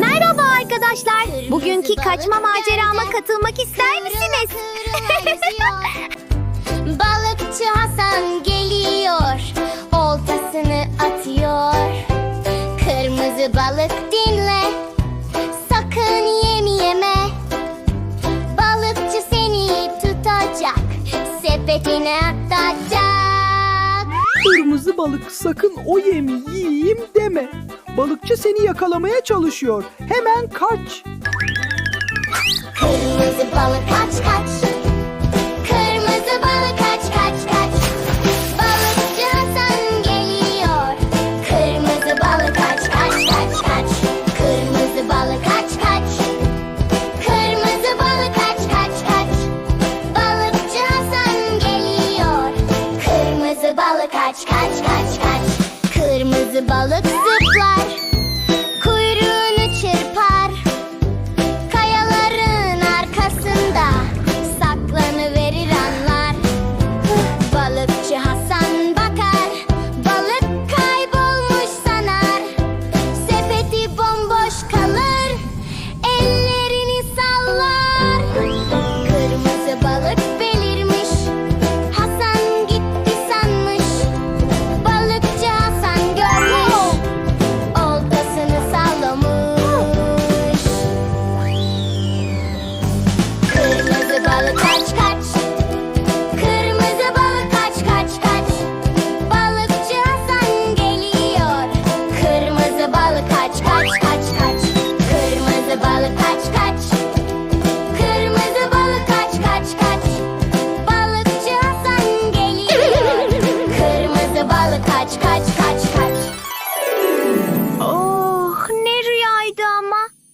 Merhaba arkadaşlar. Bugünkü kaçma macerama katılmak ister misiniz? Balıkçı Hasan geliyor. Oltasını atıyor. Kırmızı balık dinle. Sakın yem yeme. Balıkçı seni tutacak. Sepetine atacak. Kırmızı balık sakın o yemi yiyeyim deme. Balıkçı seni yakalamaya çalışıyor. Hemen kaç. balık fly.